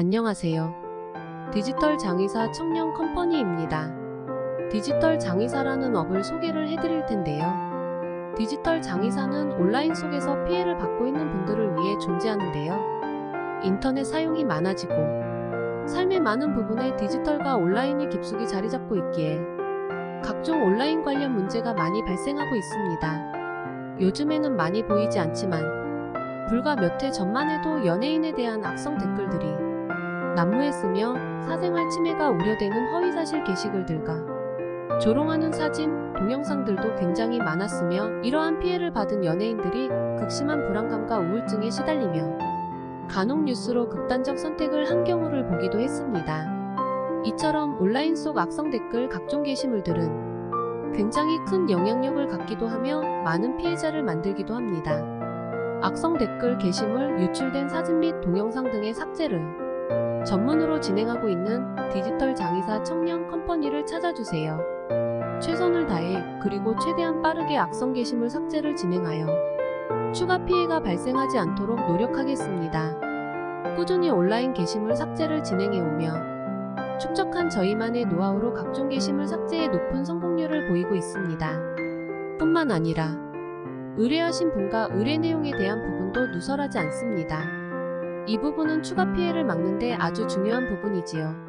안녕하세요. 디지털 장의사 청년 컴퍼니입니다. 디지털 장의사라는 업을 소개를 해드릴 텐데요. 디지털 장의사는 온라인 속에서 피해를 받고 있는 분들을 위해 존재하는데요. 인터넷 사용이 많아지고 삶의 많은 부분에 디지털과 온라인이 깊숙이 자리 잡고 있기에 각종 온라인 관련 문제가 많이 발생하고 있습니다. 요즘에는 많이 보이지 않지만 불과 몇 해 전만 해도 연예인에 대한 악성 댓글들이 난무했으며 사생활 침해가 우려되는 허위사실 게시글 들과 조롱하는 사진, 동영상들도 굉장히 많았으며 이러한 피해를 받은 연예인들이 극심한 불안감과 우울증에 시달리며 간혹 뉴스로 극단적 선택을 한 경우를 보기도 했습니다. 이처럼 온라인 속 악성 댓글 각종 게시물들은 굉장히 큰 영향력을 갖기도 하며 많은 피해자를 만들기도 합니다. 악성 댓글 게시물, 유출된 사진 및 동영상 등의 삭제를 전문으로 진행하고 있는 디지털 장의사 청년 컴퍼니를 찾아주세요. 최선을 다해 그리고 최대한 빠르게 악성 게시물 삭제를 진행하여 추가 피해가 발생하지 않도록 노력하겠습니다. 꾸준히 온라인 게시물 삭제를 진행해오며 축적한 저희만의 노하우로 각종 게시물 삭제에 높은 성공률을 보이고 있습니다. 뿐만 아니라 의뢰하신 분과 의뢰 내용에 대한 부분도 누설하지 않습니다. 이 부분은 추가 피해를 막는 데 아주 중요한 부분이지요.